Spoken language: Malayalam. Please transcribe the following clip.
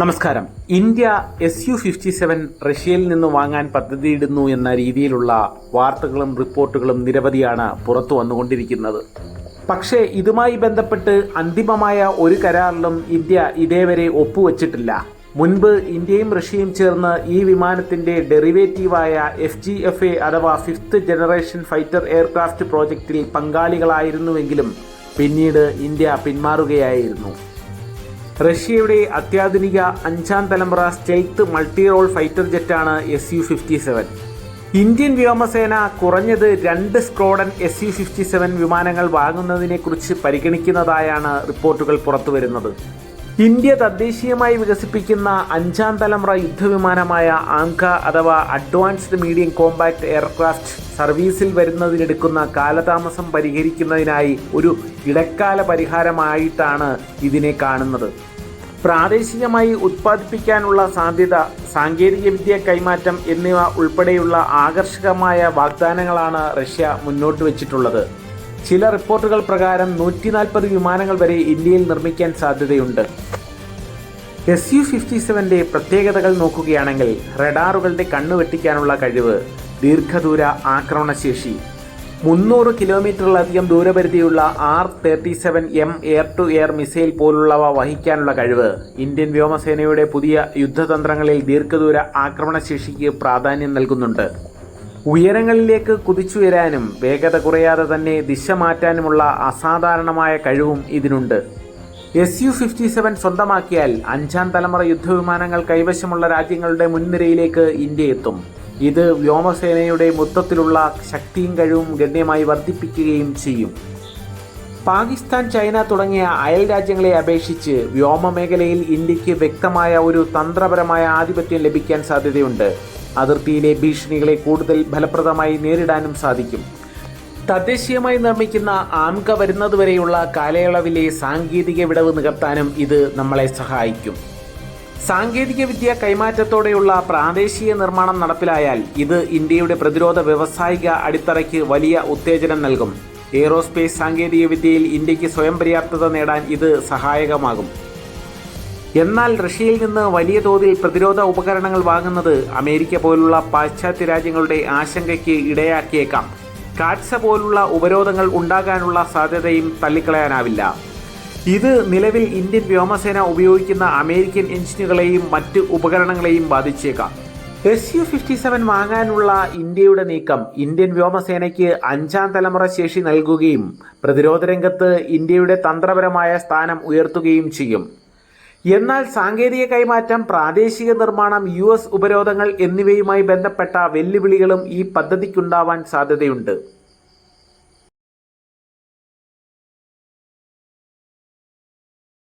നമസ്കാരം. India S U fifty seven റഷ്യയിൽ നിന്ന് വാങ്ങാൻ പദ്ധതിയിടുന്നു എന്ന രീതിയിലുള്ള വാർത്തകളും റിപ്പോർട്ടുകളും നിരവധിയാണ് പുറത്തു വന്നുകൊണ്ടിരിക്കുന്നത്. പക്ഷേ ഇതുമായി ബന്ധപ്പെട്ട് അന്തിമമായ ഒരു കരാറിലും ഇന്ത്യ ഇതേവരെ ഒപ്പുവച്ചിട്ടില്ല. മുൻപ് ഇന്ത്യയും റഷ്യയും ചേർന്ന് ഈ വിമാനത്തിന്റെ ഡെറിവേറ്റീവായ എഫ് ജി എഫ് എ അഥവാ ഫിഫ്ത്ത് ജനറേഷൻ ഫൈറ്റർ എയർക്രാഫ്റ്റ് പ്രോജക്റ്റിൽ പങ്കാളികളായിരുന്നുവെങ്കിലും പിന്നീട് ഇന്ത്യ പിന്മാറുകയായിരുന്നു. റഷ്യയുടെ അത്യാധുനിക അഞ്ചാം തലമുറ state multi role fighter ജെറ്റാണ് S U fifty seven. Indian വ്യോമസേന കുറഞ്ഞത് രണ്ട് squadron S U fifty seven വിമാനങ്ങൾ വാങ്ങുന്നതിനെക്കുറിച്ച് പരിഗണിക്കുന്നതായാണ് റിപ്പോർട്ടുകൾ പുറത്തുവരുന്നത്. ഇന്ത്യ തദ്ദേശീയമായി വികസിപ്പിക്കുന്ന അഞ്ചാം തലമുറ യുദ്ധവിമാനമായ ആങ്ക അഥവാ അഡ്വാൻസ്ഡ് മീഡിയം കോമ്പാക്ട് എയർക്രാഫ്റ്റ് സർവീസിൽ വരുന്നതിനെടുക്കുന്ന കാലതാമസം പരിഹരിക്കുന്നതിനായി ഒരു ഇടക്കാല പരിഹാരമായിട്ടാണ് ഇതിനെ കാണുന്നത്. പ്രാദേശികമായി ഉത്പാദിപ്പിക്കാനുള്ള സാധ്യത സാങ്കേതികവിദ്യ കൈമാറ്റം എന്നിവ ഉൾപ്പെടെയുള്ള ആകർഷകമായ വാഗ്ദാനങ്ങളാണ് റഷ്യ മുന്നോട്ട് വച്ചിട്ടുള്ളത്. ചില റിപ്പോർട്ടുകൾ പ്രകാരം നൂറ്റി വിമാനങ്ങൾ വരെ ഇന്ത്യയിൽ നിർമ്മിക്കാൻ സാധ്യതയുണ്ട്. എസ് യു ഫിഫ്റ്റി സെവന്റെ പ്രത്യേകതകൾ നോക്കുകയാണെങ്കിൽ റഡാറുകളുടെ കണ്ണു വെട്ടിക്കാനുള്ള കഴിവ് ദീർഘദൂര ആക്രമണശേഷി. മുന്നൂറ് കിലോമീറ്ററിലധികം ദൂരപരിധിയുള്ള R thirty seven M air to air missile പോലുള്ളവ വഹിക്കാനുള്ള കഴിവ്. ഇന്ത്യൻ വ്യോമസേനയുടെ പുതിയ യുദ്ധതന്ത്രങ്ങളിൽ ദീർഘദൂര ആക്രമണശേഷിക്ക് പ്രാധാന്യം നൽകുന്നുണ്ട്. ഉയരങ്ങളിലേക്ക് കുതിച്ചുയരാനും വേഗത കുറയാതെ തന്നെ ദിശ മാറ്റാനുമുള്ള അസാധാരണമായ കഴിവും ഇതിനുണ്ട്. എസ് യു ഫിഫ്റ്റി സെവൻ സ്വന്തമാക്കിയാൽ അഞ്ചാം തലമുറ യുദ്ധവിമാനങ്ങൾ കൈവശമുള്ള രാജ്യങ്ങളുടെ മുൻനിരയിലേക്ക് ഇന്ത്യ എത്തും ഇത് വ്യോമസേനയുടെ മൊത്തത്തിലുള്ള ശക്തിയും കഴിവും ഗണ്യമായി വർദ്ധിപ്പിക്കുകയും ചെയ്യും. പാകിസ്ഥാൻ ചൈന തുടങ്ങിയ അയൽ രാജ്യങ്ങളെ അപേക്ഷിച്ച് വ്യോമ മേഖലയിൽ ഇന്ത്യയ്ക്ക് വ്യക്തമായ ഒരു തന്ത്രപരമായ ആധിപത്യം ലഭിക്കാൻ സാധ്യതയുണ്ട്. അതിർത്തിയിലെ ഭീഷണികളെ കൂടുതൽ ഫലപ്രദമായി നേരിടാനും സാധിക്കും. തദ്ദേശീയമായി നിർമ്മിക്കുന്ന ആംക വരുന്നതുവരെയുള്ള കാലയളവിലെ സാങ്കേതിക വിടവ് നികത്താനും ഇത് നമ്മളെ സഹായിക്കും. സാങ്കേതിക വിദ്യ കൈമാറ്റത്തോടെയുള്ള പ്രാദേശിക നിർമ്മാണം നടപ്പിലായാൽ ഇത് ഇന്ത്യയുടെ പ്രതിരോധ വ്യവസായിക അടിത്തറയ്ക്ക് വലിയ ഉത്തേജനം നൽകും. എയ്റോസ്പേസ് സാങ്കേതിക വിദ്യയിൽ ഇന്ത്യയ്ക്ക് സ്വയം പര്യാപ്തത നേടാൻ ഇത് സഹായകമാകും. എന്നാൽ റഷ്യയിൽ നിന്ന് വലിയ തോതിൽ പ്രതിരോധ ഉപകരണങ്ങൾ വാങ്ങുന്നത് അമേരിക്ക പോലുള്ള പാശ്ചാത്യ രാജ്യങ്ങളുടെ ആശങ്കയ്ക്ക് ഇടയാക്കിയേക്കാം. കാറ്റ്സ പോലുള്ള ഉപരോധങ്ങൾ ഉണ്ടാകാനുള്ള സാധ്യതയും തള്ളിക്കളയാനാവില്ല. ഇത് നിലവിൽ ഇന്ത്യൻ വ്യോമസേന ഉപയോഗിക്കുന്ന അമേരിക്കൻ എഞ്ചിനുകളെയും മറ്റ് ഉപകരണങ്ങളെയും ബാധിച്ചേക്കാം. എസ് യു ഫിഫ്റ്റി സെവൻ വാങ്ങാനുള്ള ഇന്ത്യയുടെ നീക്കം ഇന്ത്യൻ വ്യോമസേനയ്ക്ക് അഞ്ചാം തലമുറ ശേഷി നൽകുകയും പ്രതിരോധ രംഗത്ത് ഇന്ത്യയുടെ തന്ത്രപരമായ സ്ഥാനം ഉയർത്തുകയും ചെയ്യും. എന്നാൽ സാങ്കേതിക കൈമാറ്റം പ്രാദേശിക നിർമ്മാണം യു എസ് ഉപരോധങ്ങൾ എന്നിവയുമായി ബന്ധപ്പെട്ട വെല്ലുവിളികളും ഈ പദ്ധതിക്കുണ്ടാവാൻ സാധ്യതയുണ്ട്.